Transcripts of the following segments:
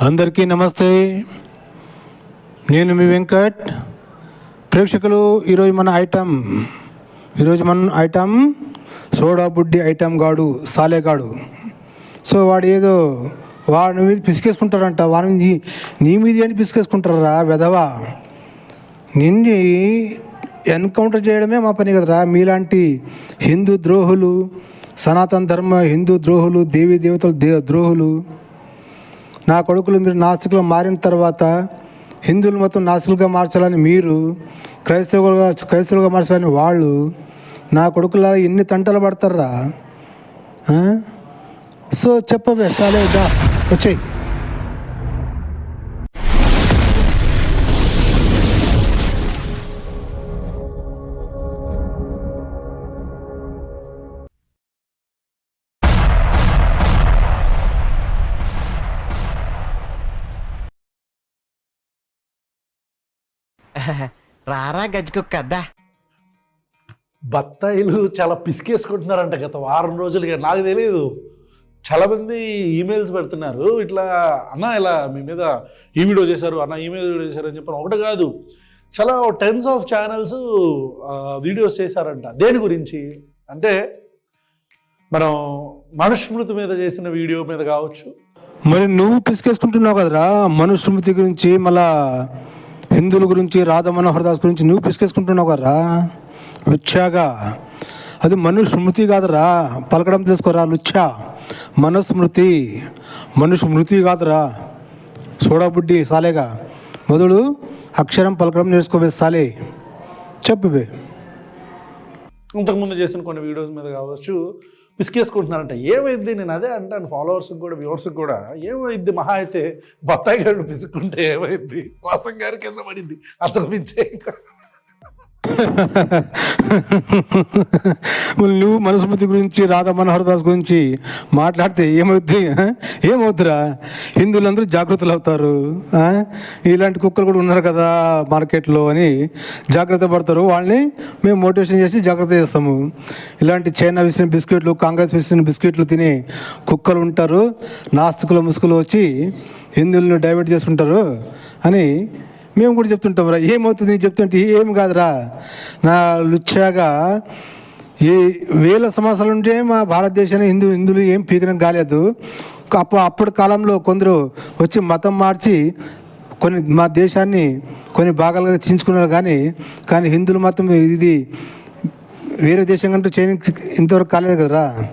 అందరికీ నమస్తే. నేను మీ వెంకట్. ప్రేక్షకులు ఈరోజు మన ఐటమ్ ఈరోజు మన ఐటమ్ సోడా బుడ్డి ఐటమ్ గాడు సాలేగాడు సో వాడు ఏదో వాడి మీద పిసికేసుకుంటారంట వాడి నీ- మీద ఏంటి పిసికేసుకుంటారా వెధవా? నిన్ని ఎన్కౌంటర్ చేయడమే మా పని కదరా. మీలాంటి హిందూ ద్రోహులు సనాతన ధర్మ హిందూ ద్రోహులు దేవీ దేవతల దే ద్రోహులు నా కొడుకులు మీరు నాస్తికులు మారిన తర్వాత హిందువులు మొత్తం నాస్తికులుగా మార్చాలని మీరు క్రైస్తవులుగా క్రైస్తవులుగా మార్చాలని వాళ్ళు నా కొడుకుల ఎన్ని తంటలు పడతారా? సో చెప్పవే సాలేదా వచ్చేయి. రారా గజ్జుకుక్కద్దా బత్తాయిలు చాలా పిసికేసుకుంటున్నారంట గత వారం రోజులుగా. నాకు తెలియదు చాలా మంది ఈమెయిల్స్ పెడుతున్నారు. ఇట్లా అన్న ఇలా మీ మీద ఈ వీడియో చేశారు అన్న ఈ మీద వీడియో చేశారు అని చెప్పారు ఒకటి కాదు. చాలా టెన్స్ ఆఫ్ ఛానల్స్ వీడియోస్ చేశారంట. దేని గురించి? అంటే మనం మనుస్మృతి మీద చేసిన వీడియో మీద కావచ్చు. మరి నువ్వు పిసికేసుకుంటున్నావు కదరా? మనుస్మృతి గురించి మళ్ళా హిందువుల గురించి రాధా మనోహర్ దాస్ గురించి నువ్వు పిసికేసుకుంటున్నావు కదరా? లుచ్చాగా. అది మనుస్మృతి కాదురా. పలకడం తీసుకోరా లుచ్చా. మనుస్మృతి మనుస్మృతి కాదురా. సోడాబుడ్డి సాలేగా. మొదలు అక్షరం పలకడం నేర్చుకోవే సాలే. చెప్పు ఇంతకుముందు చేసిన కొన్ని వీడియోస్ మీద కావచ్చు పిసికేసుకుంటున్నారంట. ఏమైంది? నేను అదే అంటాను ఫాలోవర్స్కి కూడా వ్యూవర్స్కి కూడా. ఏమైంది? మహా అయితే బత్తాయి గారు పిసుక్కుంటే ఏమైంది? వాసం గారి కింద పడింది. అంతకు మించే ఇంకా నువ్వు మనుస్మృతి గురించి రాధా మనోహర్ దాస్ గురించి మాట్లాడితే ఏమవుద్ది? ఏమవుతురా హిందువులందరూ జాగృతులు అవుతారు. ఇలాంటి కుక్కలు కూడా ఉన్నారు కదా మార్కెట్లో అని జాగ్రత్త పడతారు. వాళ్ళని మేము మోటివేషన్ చేసి జాగ్రత్త చేస్తాము. ఇలాంటి చైనా విసిరిన బిస్కెట్లు కాంగ్రెస్ విసిరిన బిస్కెట్లు తిని కుక్కలు ఉంటారు. నాస్తికులు ముసుగులు వచ్చి హిందువులను డైవర్ట్ చేసుకుంటారు అని మేము కూడా చెప్తుంటాం రా ఏమవుతుంది చెప్తుంటే ఏం కాదురా. నా లుచ్చాగా ఈ వేల సంవత్సరాల నుండే మా భారతదేశాన్ని హిందూ హిందువులు ఏం పీకడం కాలేదు. అప్పుడు అప్పటి కాలంలో కొందరు వచ్చి మతం మార్చి కొన్ని మా దేశాన్ని కొన్ని భాగాలుగా చించుకున్నారు కానీ కానీ హిందువులు మాత్రం ఇది వేరే దేశం కంటే చేయడానికి ఇంతవరకు కాలేదు కదరా.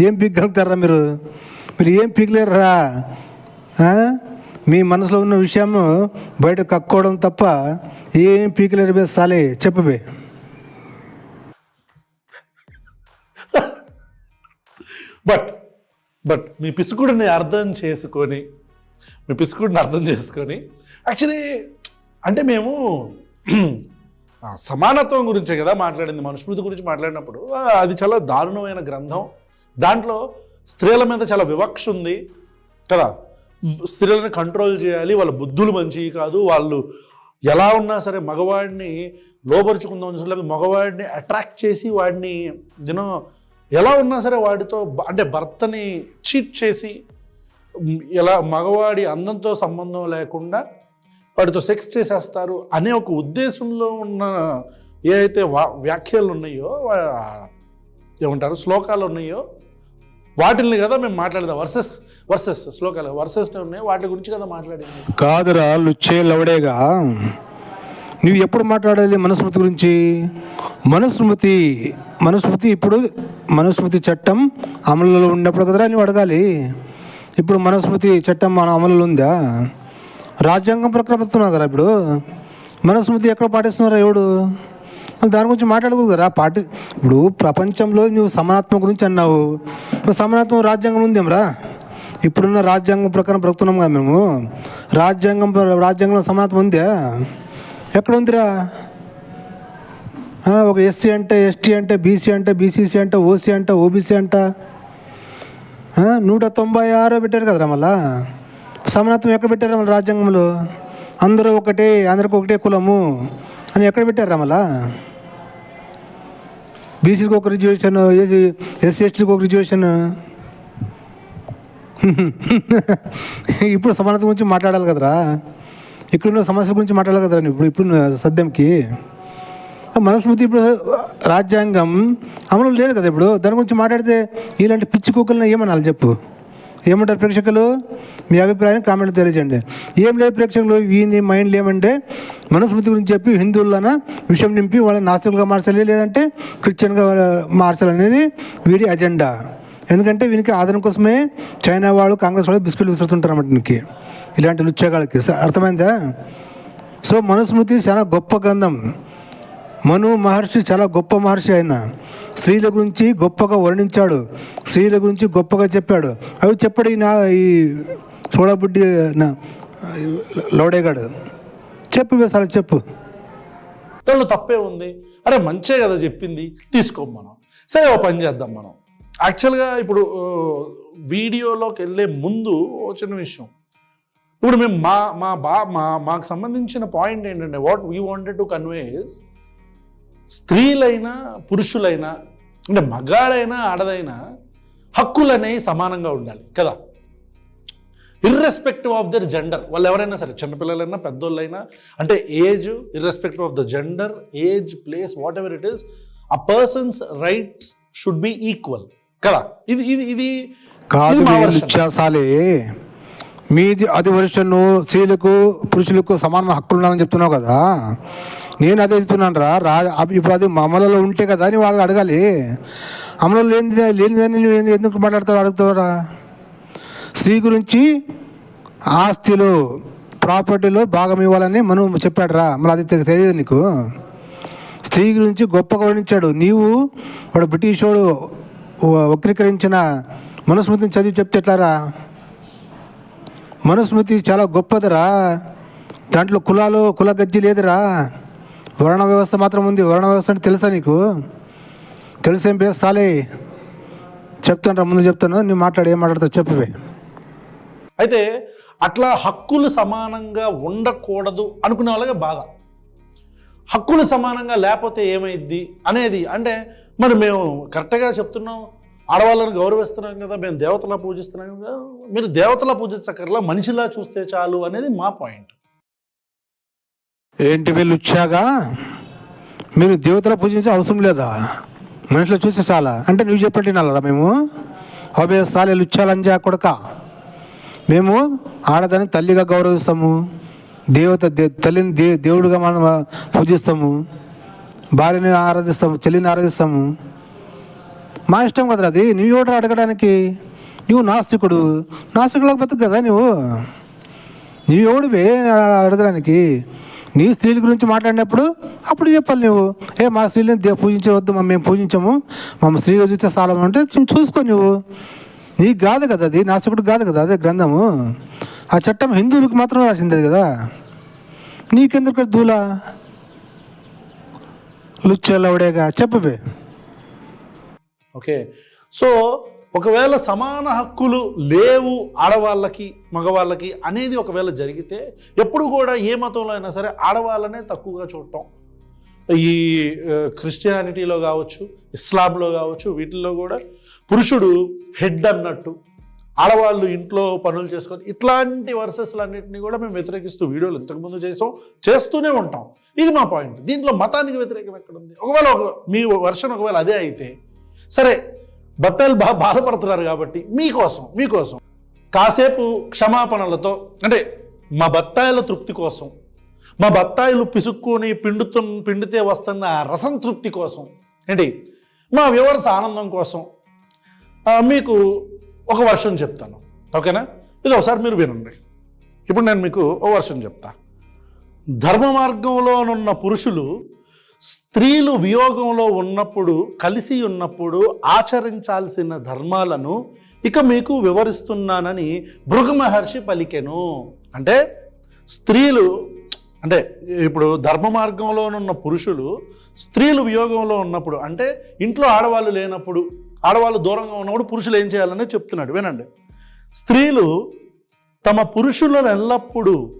ఏం పీకగలుగుతారా మీరు? మీరు ఏం పీకలేరురా? ఆ? మీ మనసులో ఉన్న విషయం బయట కక్కోవడం తప్ప ఏం పీకలేరు సాలే చెప్పబే బట్ బట్ మీ పిసుకుడిని అర్థం చేసుకొని మీ పిసుకుడిని అర్థం చేసుకొని యాక్చువల్లీ అంటే మేము సమానత్వం గురించే కదా మాట్లాడింది. మనుస్మృతి గురించి మాట్లాడినప్పుడు అది చాలా దారుణమైన గ్రంథం. దాంట్లో స్త్రీల మీద చాలా వివక్ష ఉంది కదా. స్త్రీలను కంట్రోల్ చేయాలి వాళ్ళ బుద్ధులు మంచివి కాదు వాళ్ళు ఎలా ఉన్నా సరే మగవాడిని లోపరుచుకుందాం అని లేకపోతే మగవాడిని అట్రాక్ట్ చేసి వాడిని యూనో ఎలా ఉన్నా సరే వాడితో అంటే భర్తని చీట్ చేసి ఎలా మగవాడి అందంతో సంబంధం లేకుండా వాడితో సెక్స్ చేసేస్తారు అనే ఒక ఉద్దేశంలో ఉన్న ఏదైతే వా వ్యాఖ్యలు ఉన్నాయో ఏమంటారు శ్లోకాలు ఉన్నాయో వాటిల్ని కదా మేము మాట్లాడదాం వర్సెస్ వర్సెస్ శ్లోకాలు వర్సెస్ ఉన్నాయి వాటి గురించి కదా మాట్లాడింది? కాదురా లుచ్చే లవడేగా నువ్వు ఎప్పుడు మాట్లాడాలి మనుస్మృతి గురించి? మనుస్మృతి మనుస్మృతి ఇప్పుడు మనుస్మృతి చట్టం అమలులో ఉన్నప్పుడు కదరా నువ్వు అడగాలి. ఇప్పుడు మనుస్మృతి చట్టం మన అమలులో ఉందా? రాజ్యాంగం ప్రకారం పెడుతున్నావు కదా ఇప్పుడు. మనుస్మృతి ఎక్కడ పాటిస్తున్నారా ఎవడు? దాని గురించి మాట్లాడకూడదు కదా పాటి ఇప్పుడు ప్రపంచంలో నువ్వు సమానత్వం గురించి అన్నావు. సమానత్వం రాజ్యాంగం ఉందేమరా? ఇప్పుడున్న రాజ్యాంగం ప్రకారం బ్రతుకున్నాం కదా మేము. రాజ్యాంగం రాజ్యాంగంలో సమానత్వం ఉందా? ఎక్కడ ఉందిరా? ఒక ఎస్సీ అంటే ఎస్టీ అంటే బీసీ అంటే బీసీసీ అంటే ఓసీ అంటే ఓబీసీ అంట. నూట తొంభై ఆరో పెట్టారు కదరా మళ్ళా? సమానత్వం ఎక్కడ పెట్టారు మళ్ళీ రాజ్యాంగంలో? అందరూ ఒకటే అందరికి ఒకటే కులము అని ఎక్కడ పెట్టారా మళ్ళా? బీసీకి ఒక రిజర్వేషన్ ఎస్సీ ఎస్టీకి ఒక రిజర్వేషన్. ఇప్పుడు సమానత గురించి మాట్లాడాలి కదరా. ఇక్కడున్న సమస్యల గురించి మాట్లాడాలి కదరా ఇప్పుడు ఇప్పుడు సద్యంకి. మనస్మృతి మనుస్మృతి ఇప్పుడు రాజ్యాంగం అమలు లేదు కదా ఇప్పుడు. దాని గురించి మాట్లాడితే ఇలాంటి పిచ్చి కుక్కలను ఏమనాలి చెప్పు. ఏమంటారు ప్రేక్షకులు? మీ అభిప్రాయం కామెంట్ తెలియజేయండి. ఏం లేదు ప్రేక్షకులు వీని మైండ్లు ఏమంటే మనుస్మృతి గురించి చెప్పి హిందువులన విషయం నింపి వాళ్ళని నాస్తికులుగా మార్చాలి లేదంటే క్రిస్టియన్గా మార్చాలి అనేది వీడి అజెండా. ఎందుకంటే వీనికి ఆదరణ కోసమే చైనా వాళ్ళు కాంగ్రెస్ వాళ్ళు బిస్కెట్లు విసురుతుంటారు అన్నమాట వీనికి. ఇలాంటి లుచ్చేగాళ్ళకి. అర్థమైందా? సో మనుస్మృతి చాలా గొప్ప గ్రంథం. మను మహర్షి చాలా గొప్ప మహర్షి ఆయన. స్త్రీల గురించి గొప్పగా వర్ణించాడు. స్త్రీల గురించి గొప్పగా చెప్పాడు. అవి చెప్పాడు ఈ నా ఈ చూడబుడ్డి లోడేగాడు. చెప్పు వేసాలి చెప్పు. దానిలో తప్పే ఉంది. అరే మంచే కదా చెప్పింది. తీసుకోం మనం. సరే ఓ పని చేద్దాం మనం. యాక్చువల్గా ఇప్పుడు వీడియోలోకి వెళ్ళే ముందు చిన్న విషయం. ఇప్పుడు మేము మా మా బా మా మాకు సంబంధించిన పాయింట్ ఏంటంటే what we wanted to convey is స్త్రీలైనా పురుషులైనా అంటే మగాడైనా ఆడదైనా హక్కులు అనేవి సమానంగా ఉండాలి కదా? ఇర్రెస్పెక్టివ్ ఆఫ్ దర్ జెండర్ వాళ్ళు ఎవరైనా సరే చిన్నపిల్లలైనా పెద్దోళ్ళైనా అంటే age irrespective of the gender age place whatever it is a person's rights should be equal కదా? ఇది ఇది ఇది కాదు. చేసాలి మీది అది వర్షన్ స్త్రీలకు పురుషులకు సమాన హక్కులు ఉన్నాయని చెప్తున్నావు కదా? నేను అదే చెప్తున్నాను రా ఇప్పుడు అది అమలులో ఉంటే కదా అని వాళ్ళు అడగాలి. అమలు లేనిది లేనిదని నువ్వు ఎందుకు మాట్లాడతావు అడుగుతావురా? స్త్రీ గురించి ఆస్తిలో ప్రాపర్టీలో భాగం ఇవ్వాలని మనం చెప్పాడు రా మళ్ళీ అది తెలియదు నీకు. స్త్రీ గురించి గొప్పగా వర్ణించాడు. నీవు వాడు బ్రిటిష్ వాడు వక్రీకరించిన మనుస్మృతిని చదివి చెప్తే ఎట్లారా? మనుస్మృతి చాలా గొప్పదిరా. దాంట్లో కులాలు కుల గజ్జి లేదురా. వర్ణ వ్యవస్థ మాత్రం ఉంది. వర్ణ వ్యవస్థ అంటే తెలుసా నీకు? తెలిసేం పేస్తాలే చెప్తాను ముందు చెప్తాను. నువ్వు మాట్లాడు ఏం మాట్లాడతావు చెప్పవే అయితే అట్లా హక్కులు సమానంగా ఉండకూడదు అనుకునే వాళ్ళగా బాధ. హక్కులు సమానంగా లేకపోతే ఏమైద్ది? అనేది అంటే మరి మేము కరెక్ట్గా చెప్తున్నాం ఆడవాళ్ళని గౌరవిస్తున్నాం కదా మేము దేవతలా పూజిస్తున్నాం కదా మీరు దేవతలా పూజించక్కర్లా మనిషిలా చూస్తే చాలు అనేది మా పాయింట్. ఏంటి వీళ్ళు వచ్చాగా? మీరు దేవతల పూజించే అవసరం లేదా? మనుషులు చూసి చాలా. అంటే నువ్వు చెప్పండి నల్లరా మేము? హోబే సాలే లుచ్చాలంజా కొడక? మేము ఆడదాన్ని తల్లిగా గౌరవిస్తాము దేవత దే తల్లిని దే దేవుడిగా మనం పూజిస్తాము. భార్యని ఆరాధిస్తాము చెల్లిని ఆరాధిస్తాము. మా ఇష్టం కదా అది? నువ్వు ఎవడు అడగడానికి. నువ్వు నాస్తికుడు. నాస్తికులకు బతుకు కదా నువ్వు నీవు ఎవడివే అడగడానికి? నీ స్త్రీల గురించి మాట్లాడినప్పుడు అప్పుడు చెప్పాలి నువ్వు ఏ మా స్త్రీలని పూజించవద్దు మా మేము పూజించము. మా స్త్రీ చూస్తే చాలా అంటే చూసుకో నువ్వు నీకు కాదు కదా అది నాస్తికుడు కాదు కదా అదే గ్రంథము. ఆ చట్టం హిందువులకు మాత్రం రాసింది కదా. నీకెందుకు దూలా? లుచ్చెల్లవడేగా చెప్పబే ఓకే. సో ఒకవేళ సమాన హక్కులు లేవు ఆడవాళ్ళకి మగవాళ్ళకి అనేది ఒకవేళ జరిగితే ఎప్పుడు కూడా ఏ మతంలో అయినా సరే ఆడవాళ్ళనే తక్కువగా చూడటం. ఈ క్రిస్టియానిటీలో కావచ్చు ఇస్లాంలో కావచ్చు వీటిల్లో కూడా పురుషుడు హెడ్ అన్నట్టు ఆడవాళ్ళు ఇంట్లో పనులు చేసుకొని ఇట్లాంటి వర్సెస్లన్నింటినీ కూడా మేము వ్యతిరేకిస్తూ వీడియోలు ఇంతకుముందు చేసాం చేస్తూనే ఉంటాం. ఇది మా పాయింట్ దీంట్లో మతానికి వ్యతిరేకం ఎక్కడ ఉంది ఒకవేళ ఒక మీ వర్షన్ ఒకవేళ అదే అయితే సరే బత్తాయిలు బాగా బాధపడుతున్నారు కాబట్టి మీకోసం మీకోసం కాసేపు క్షమాపణలతో అంటే మా బత్తాయిల తృప్తి కోసం మా బత్తాయిలు పిసుక్కొని పిండుతు పిండితే వస్తున్న రసం తృప్తి కోసం ఏంటి? మా వ్యూవర్స్ ఆనందం కోసం మీకు ఒక వర్షం చెప్తాను. ఓకేనా? ఇది ఒకసారి మీరు వినండి. ఇప్పుడు నేను మీకు ఒక వర్షం చెప్తా. ధర్మ మార్గంలోనున్న పురుషులు స్త్రీలు వియోగంలో ఉన్నప్పుడు కలిసి ఉన్నప్పుడు ఆచరించాల్సిన ధర్మాలను ఇక మీకు వివరిస్తున్నానని భృగు మహర్షి పలికెను. అంటే స్త్రీలు అంటే ఇప్పుడు ధర్మ మార్గంలోనున్న పురుషులు స్త్రీలు వియోగంలో ఉన్నప్పుడు అంటే ఇంట్లో ఆడవాళ్ళు లేనప్పుడు ఆడవాళ్ళు దూరంగా ఉన్నప్పుడు పురుషులు ఏం చేయాలని చెప్తున్నాడు. వినండి. స్త్రీలు తమ పురుషులను ఎల్లప్పుడూ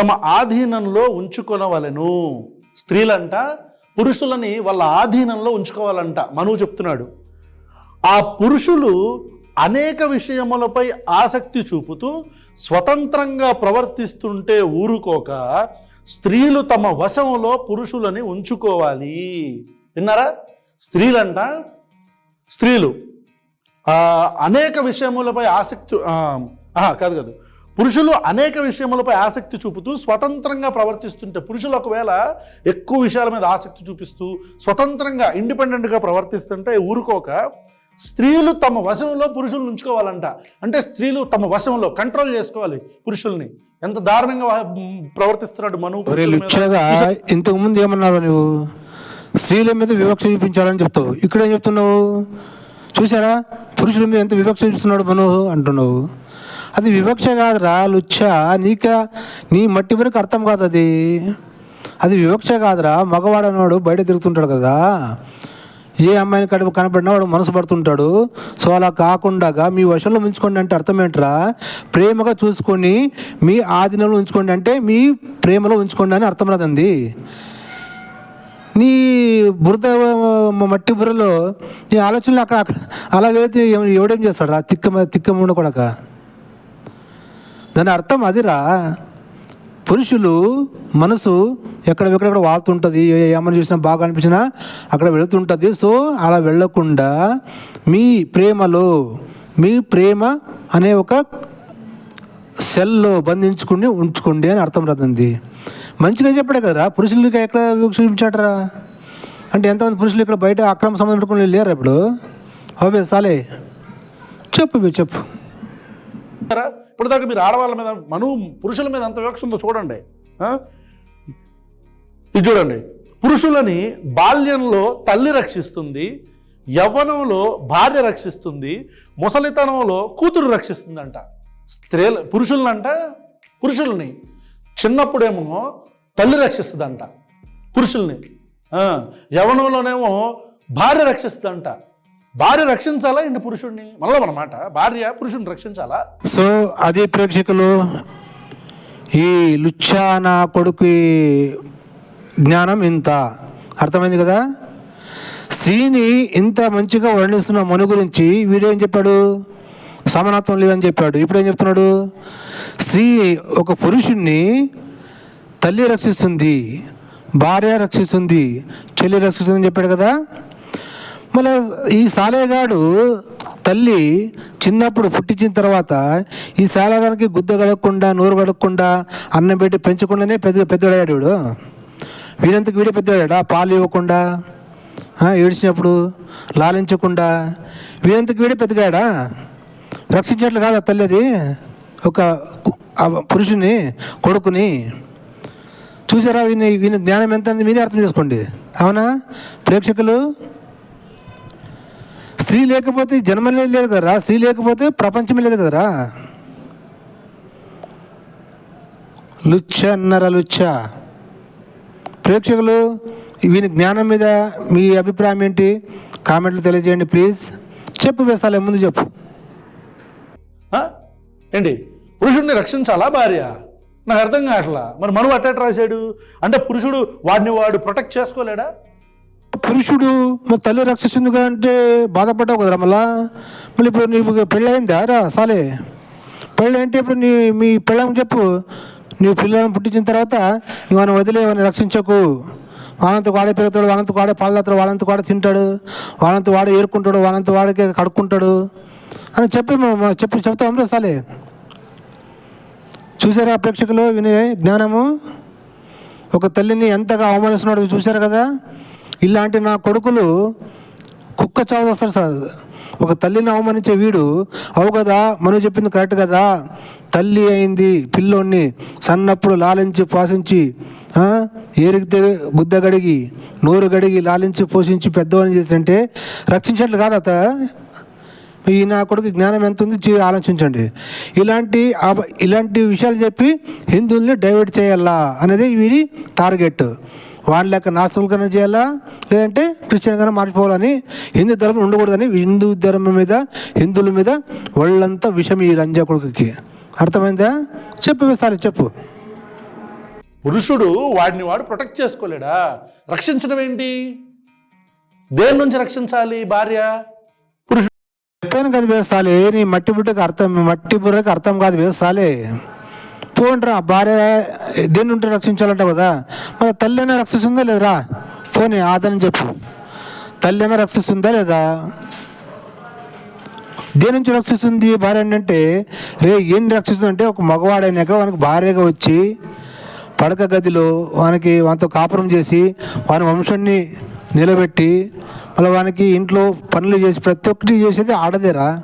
తమ ఆధీనంలో ఉంచుకొనవలెను. స్త్రీలంట పురుషులని వాళ్ళ ఆధీనంలో ఉంచుకోవాలంట. మనువు చెప్తున్నాడు. ఆ పురుషులు అనేక విషయములపై ఆసక్తి చూపుతూ స్వతంత్రంగా ప్రవర్తిస్తుంటే ఊరుకోక స్త్రీలు తమ వశంలో పురుషులని ఉంచుకోవాలి. విన్నారా? స్త్రీలంట స్త్రీలు. ఆ, అనేక విషయములపై ఆసక్తి కాదు కాదు. పురుషులు అనేక విషయములపై ఆసక్తి చూపుతూ స్వతంత్రంగా ప్రవర్తిస్తుంటే పురుషులు ఒకవేళ ఎక్కువ విషయాల మీద ఆసక్తి చూపిస్తూ స్వతంత్రంగా ఇండిపెండెంట్గా ప్రవర్తిస్తుంటే ఊరుకోక స్త్రీలు తమ వశంలో పురుషులను ఉంచుకోవాలంట. అంటే స్త్రీలు తమ వశంలో కంట్రోల్ చేసుకోవాలి పురుషుల్ని. ఎంత దారుణంగా ప్రవర్తిస్తున్నాడు మను ఇంతకు ముందు ఏమన్నావు నువ్వు? స్త్రీల మీద వివక్ష చూపించాలని చెప్తావు. ఇక్కడ ఏం చెప్తున్నావు? చూసారా పురుషుల మీద ఎంత వివక్ష చూపిస్తున్నాడు మనో అంటున్నావు. అది వివక్ష కాదురా లుచ్చ. నీక నీ మట్టి వరకు అర్థం కాదు అది. అది వివక్ష కాదురా. మగవాడు అన్నవాడు బయట తిరుగుతుంటాడు కదా. ఏ అమ్మాయిని కడుపు కనపడినా వాడు మనసు పడుతుంటాడు. సో అలా కాకుండా మీ వశంలో ఉంచుకోండి అంటే అర్థం ఏంట్రా? ప్రేమగా చూసుకొని మీ ఆధీనంలో ఉంచుకోండి అంటే మీ ప్రేమలో ఉంచుకోండి అని అర్థం రాదండి నీ బురద మట్టి బుర్రలో నీ ఆలోచనలు అక్కడ అక్కడ అలా వెళితే ఎవడేం చేస్తాడు ఆ తిక్క తిక్క ఉండకూడక దాని అర్థం అదిరా. పురుషులు మనసు ఎక్కడ ఎక్కడెక్కడ వాళ్తుంటుంది ఏమని చూసినా బాగా అనిపించినా అక్కడ వెళుతుంటుంది. సో అలా వెళ్ళకుండా మీ ప్రేమలో మీ ప్రేమ అనే ఒక సెల్లో బంధించుకుని ఉంచుకోండి అని అర్థం రాదండి. మంచిగా చెప్పాడే కదా పురుషులకి ఎక్కడ వివక్షించాడరా అంటే ఎంతమంది పురుషులు ఇక్కడ బయట అక్రమ సంబంధం పెట్టుకుని లేరు ఇప్పుడు? ఓకే సాలే. చెప్పు చెప్పు. ఇప్పుడు దాకా మీరు ఆడవాళ్ళ మీద మను పురుషుల మీద అంత వివక్ష ఉందో చూడండి. ఇది చూడండి. పురుషులని బాల్యంలో తల్లి రక్షిస్తుంది యవ్వనంలో భార్య రక్షిస్తుంది ముసలితనంలో కూతురు రక్షిస్తుందంట. స్త్రీలు పురుషులనంట పురుషుల్ని. చిన్నప్పుడేమో తల్లి రక్షిస్తుందంట పురుషుల్ని. యవనంలోనేమో యవ్వనంలోనేమో భార్య రక్షిస్తుందంట. భార్య రక్షించాలా ఇంటి పురుషుడిని మళ్ళీ అనమాట భార్య పురుషుడిని రక్షించాలా? సో అది ప్రేక్షకులు ఈ లుచ్చాన కొడుకు జ్ఞానం ఇంత. అర్థమైంది కదా? స్త్రీని ఇంత మంచిగా వర్ణిస్తున్న మను గురించి వీడేం చెప్పాడు? సమానత్వం లేదని చెప్పాడు. ఇప్పుడు ఏం చెప్తున్నాడు? స్త్రీ ఒక పురుషుణ్ణి తల్లి రక్షిస్తుంది భార్య రక్షిస్తుంది చెల్లి రక్షిస్తుంది అని చెప్పాడు కదా? మళ్ళీ ఈ సాలేగాడు తల్లి చిన్నప్పుడు పుట్టించిన తర్వాత ఈ సాలేగానికి గుద్ద గడగకుండా నోరు గడగకుండా అన్నం పెట్టి పెంచకుండానే పెద్ద పెద్దవాడాడు వీడు. వీడంతకు వీడే పెద్దవాడా పాలు ఇవ్వకుండా ఏడిచినప్పుడు ఏడ్చినప్పుడు లాలించకుండా వీడంతకు వీడే పెద్దగాడా? రక్షించేట్లు కాదు ఆ తల్లి అది ఒక పురుషుని కొడుకుని. చూసారా వీని వీని జ్ఞానం ఎంత ఉంది మీరే అర్థం చేసుకోండి. అవునా? ప్రేక్షకులు స్త్రీ లేకపోతే జన్మలే లేదు కదరా? స్త్రీ లేకపోతే ప్రపంచం లేదు కదరా? లుచ్చ అన్నారా లుచ్చ? ప్రేక్షకులు వీని జ్ఞానం మీద మీ అభిప్రాయం ఏంటి? కామెంట్లు తెలియజేయండి ప్లీజ్. చెప్పు వేసాలే ముందు చెప్పు. ఏంటి? పురుషుడిని రక్షించాలా భార్య? నాకు అర్థం కావట్లా. మరి మనువు అట్టేట్ రాశాడు? అంటే పురుషుడు వాడిని వాడు ప్రొటెక్ట్ చేసుకోలేడా? పురుషుడు మా తల్లి రక్షిస్తుందిగా అంటే బాధపడ్డావు కదరా మళ్ళా? మళ్ళీ ఇప్పుడు నీకు పెళ్ళయిందా? రా సాలే. పెళ్ళి అంటే ఇప్పుడు నీ మీ పెళ్ళం చెప్పు. నీ పిల్లలను పుట్టించిన తర్వాత ఇవన్న వదిలే ఇవన్నీ రక్షించకు. వానంత వాడే పెరుగుతాడు వానంత వాడే పాలు తాతాడు వానంత వాడే తింటాడు వానంత వాడే ఏరుకుంటాడు వానంత వాడికే కడుక్కుంటాడు. అని చెప్పి చెప్పి చెప్తాం రా సాలే. చూసారా ప్రేక్షకులు విని జ్ఞానము? ఒక తల్లిని ఎంతగా అవమానిస్తున్నాడు చూశారు కదా? ఇలాంటి నా కొడుకులు కుక్క చావు వస్తారు సార్. ఒక తల్లిని అవమానించే వీడు అవు కదా మనం చెప్పింది కరెక్ట్ కదా? తల్లి అయింది పిల్లోడిని సన్నప్పుడు లాలించి పోషించి ఏరిగితే గుద్ద గడిగి నోరు గడిగి లాలించి పోషించి పెద్దవాడిని చేస్తుంటే రక్షించట్లు అత ఈ నా కొడుకు జ్ఞానం ఎంత ఉంది? ఆలోచించండి. ఇలాంటి ఇలాంటి విషయాలు చెప్పి హిందువుల్ని డైవర్ట్ చేయాలా అనేది వీడి టార్గెట్. వాళ్ళ లెక్క నాస్తికులకైనా చేయాలా? లేదంటే క్రిస్టియన్ కన్నా మార్చిపోవాలని హిందూ ధర్మం ఉండకూడదని హిందూ ధర్మం మీద హిందువుల మీద వాళ్ళంతా విషయం ఈ లంజా కొడుకుకి. అర్థమైందా? చెప్పు సార్ చెప్పు. పురుషుడు వాడిని వాడు ప్రొటెక్ట్ చేసుకోలేడా? రక్షించడం ఏంటి? దేని నుంచి రక్షించాలి భార్య? చెప్పాను కదా వేస్తాలే నీ మట్టి బుట్టకి అర్థం మట్టి బుర్రకు అర్థం కాదు వేస్తాలే. పోండ్రా భార్య దేని ఉంటే రక్షించాలంట కదా. మరి తల్లి అయినా రక్షిస్తుందా లేదురా పోనీ ఆదని చెప్పు. తల్లి అయినా రక్షిస్తుందా లేదా? దేని నుంచి రక్షిస్తుంది భార్య ఏంటంటే రే ఏం రక్షిస్తుంది అంటే ఒక మగవాడైనాక వానికి భార్యగా వచ్చి పడక గదిలో వానికి వానితో కాపురం చేసి వాని వంశాన్ని నిలబెట్టి మళ్ళీ వానికి ఇంట్లో పనులు చేసి ప్రతి ఒక్కటి చేసేది ఆడదేరా.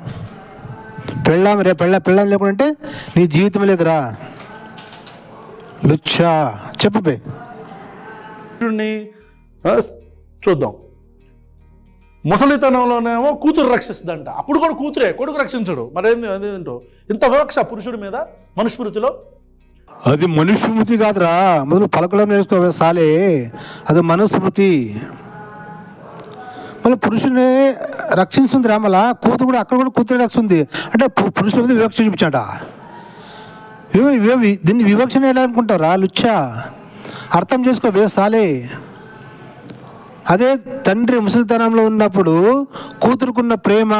పెళ్ళాం రే పెళ్ళ పెళ్ళాం లేకుంటే నీ జీవితం లేదురా. లుచ్చా చెప్పు చూద్దాం. ముసలితనంలోనేమో కూతురు రక్షిస్తుందంట. అప్పుడు కూడా కూతురే కొడుకు రక్షించడు. మరేంది అదేంటో ఇంత వివక్ష పురుషుడి మీద మనుస్మృతిలో అది మనుస్మృతి కాదురా. మొదలు పలకడం నేర్చుకోవే సాలే. అది మనుస్మృతి మళ్ళీ పురుషుని రక్షిస్తుంది మళ్ళా కూతురు కూడా అక్కడ కూడా కూతురు రక్షిస్తుంది అంటే పు- పురుషుల మీద వివక్ష చూపించాడ? దీన్ని వివక్షణ ఎలా అనుకుంటారా లుచ్చా? అర్థం చేసుకో సాలే. అదే తండ్రి ముసలితనంలో ఉన్నప్పుడు కూతురుకున్న ప్రేమ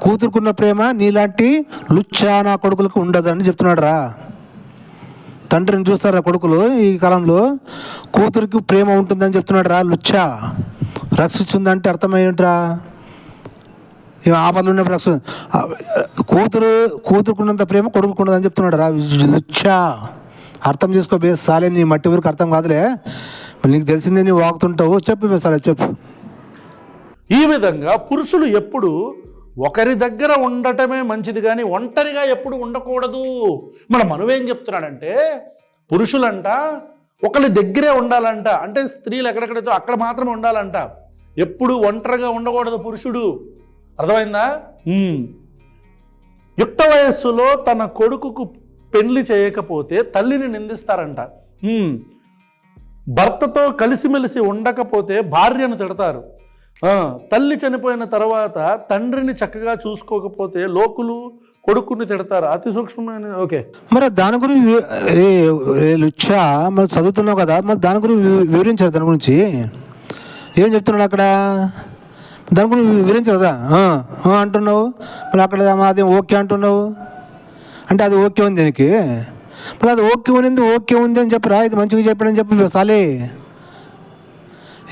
కూతురుకున్న ప్రేమ నీలాంటి లుచ్చా నా కొడుకులకు ఉండదని చెప్తున్నాడు రా తండ్రిని చూస్తారా కొడుకులు ఈ కాలంలో? కూతురికి ప్రేమ ఉంటుందని చెప్తున్నాడు రా లుచ్చా. రక్షిస్తుందంటే అర్థమయ్యేంట్రా? ఏం ఆపదలు ఉన్నప్పుడు రక్ష కూతురు కూతురుకున్నంత ప్రేమ కొడుకున్నదని చెప్తున్నాడు రా లుచ్చా అర్థం చేసుకో బే సాలే నీ మట్టి ఊరికి అర్థం కాదులే. నీకు తెలిసిందే నీ వాగుతుంటావు. చెప్పు బే సాలే చెప్పు. ఈ విధంగా పురుషులు ఎప్పుడు ఒకరి దగ్గర ఉండటమే మంచిది కానీ ఒంటరిగా ఎప్పుడు ఉండకూడదు. మన మనువేం చెప్తున్నాడంటే పురుషులంట ఒకరి దగ్గరే ఉండాలంట. అంటే స్త్రీలు ఎక్కడెక్కడైతే అక్కడ మాత్రమే ఉండాలంట. ఎప్పుడు ఒంటరిగా ఉండకూడదు పురుషుడు. అర్థమైందా. యుక్త వయస్సులో తన కొడుకుకు పెళ్ళి చేయకపోతే తల్లిని నిందిస్తారంట. భర్తతో కలిసిమెలిసి ఉండకపోతే భార్యను తిడతారు. తల్లి చనిపోయిన తర్వాత తండ్రిని చక్కగా చూసుకోకపోతే లోకులు కొడుకుని తిడతారు. అతి సూక్ష్మమైన ఓకే. మరి దాని గురించి లుచ్చా? మరి చదువుతున్నావు కదా? మరి దాని గురించి వివరించారు దాని గురించి. ఏం చెప్తున్నాడు అక్కడ? దాని గురించి వివరించు కదా? అంటున్నావు. మళ్ళీ అక్కడ అది ఓకే అంటున్నావు. అంటే అది ఓకే ఉంది దీనికి. మళ్ళీ అది ఓకే ఉంది ఓకే ఉంది అని చెప్పరా? ఇది మంచిగా చెప్పాడని చెప్పి సాలే.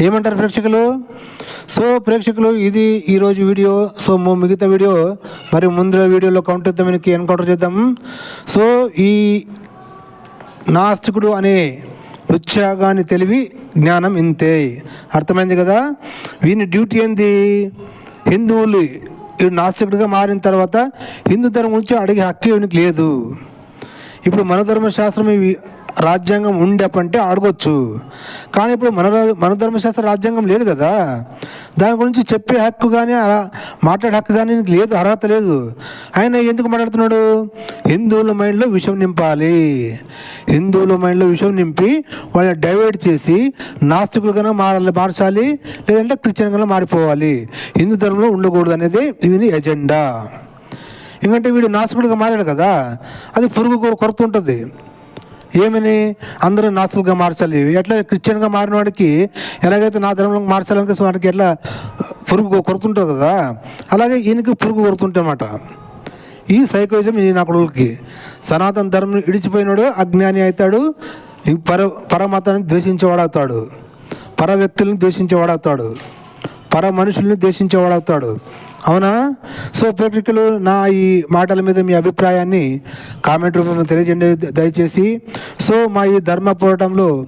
ఏమంటారు ప్రేక్షకులు? సో ప్రేక్షకులు ఇది ఈరోజు వీడియో. సో మిగతా వీడియో మరి ముందు వీడియోలో కౌంటర్ చేద్దాం ఎన్కౌంటర్ చేద్దాం. సో ఈ నాస్తికుడు అనే రుత్సాగాని తెలివి జ్ఞానం ఇంతే. అర్థమైంది కదా? వీని డ్యూటీ ఏంది? హిందువులు నాస్తికుడిగా మారిన తర్వాత హిందూ ధర్మం గురించి అడిగే హక్కు వీనికి లేదు. ఇప్పుడు మన ధర్మశాస్త్రం రాజ్యాంగం ఉండేపంటే ఆడుకోవచ్చు కానీ ఇప్పుడు మన రా- మన ధర్మశాస్త్ర రాజ్యాంగం లేదు కదా. దాని గురించి చెప్పే హక్కు కానీ అలా మాట్లాడే హక్కు కానీ నీకు లేదు అర్హత లేదు. ఆయన ఎందుకు మాట్లాడుతున్నాడు? హిందువుల మైండ్లో విషం నింపాలి. హిందువుల మైండ్లో విషం నింపి వాళ్ళని డైవర్ట్ చేసి నాస్తికులుగానే మారాలి మార్చాలి లేదంటే క్రిస్టియన్గా మారిపోవాలి. హిందూ ధర్మంలో ఉండకూడదు అనేది ఇది ఎజెండా. ఎందుకంటే వీడు నాస్తికుడిగా మారాడు కదా. అది పురుగు కొరత ఉంటుంది. ఏమని? అందరూ నాస్తులుగా మార్చాలి. ఎట్లా క్రిస్టియన్గా మారిన వాడికి ఎలాగైతే నా ధర్మంలో మార్చాలని వాడికి ఎట్లా పురుగు కొడుతుంటుంది కదా అలాగే ఈయనకి పురుగు కొరతుంటే ఈ సైకోయిజం ఈ నా సనాతన ధర్మం ఇడిచిపోయినాడు అజ్ఞాని అవుతాడు ఈ పర పరమతాన్ని ద్వేషించేవాడవుతాడు. పర వ్యక్తులను ద్వేషించేవాడవుతాడు. పర మనుషుల్ని ద్వేషించేవాడవుతాడు. అవునా? సో ప్రేక్షకులు నా ఈ మాటల మీద మీ అభిప్రాయాన్ని కామెంట్ రూపంలో తెలియజేయండి దయచేసి. సో మా ఈ ధర్మ పోరాటంలో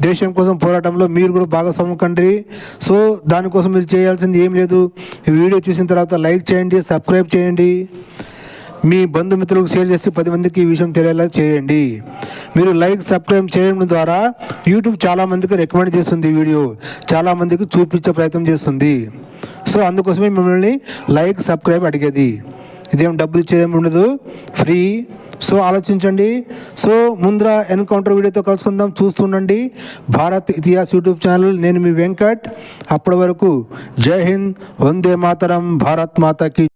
దేశం కోసం పోరాటంలో మీరు కూడా భాగస్వామ్యం కండి సో దానికోసం మీరు చేయాల్సింది ఏం లేదు. ఈ వీడియో చూసిన తర్వాత లైక్ చేయండి సబ్స్క్రైబ్ చేయండి. మీ బంధుమిత్రులకు షేర్ చేసి పది మందికి ఈ విషయం తెలియేలా చేయండి. మీరు లైక్ సబ్స్క్రైబ్ చేయడం ద్వారా యూట్యూబ్ చాలామందికి రికమెండ్ చేస్తుంది ఈ వీడియో. చాలామందికి చూపించే ప్రయత్నం చేస్తుంది. సో అందుకోసమే మిమ్మల్ని లైక్ సబ్స్క్రైబ్ అడిగేది. ఇదేం డబ్బులు ఇచ్చేదేమి ఉండదు. ఫ్రీ. సో ఆలోచించండి. సో ముందర ఎన్కౌంటర్ వీడియోతో కలుసుకుందాం. చూస్తుండండి భారత్ ఇతిహాస్ యూట్యూబ్ ఛానల్. నేను మీ వెంకట్. అప్పటి వరకు జై హింద్ వందే మాతరం భారత్ మాతకి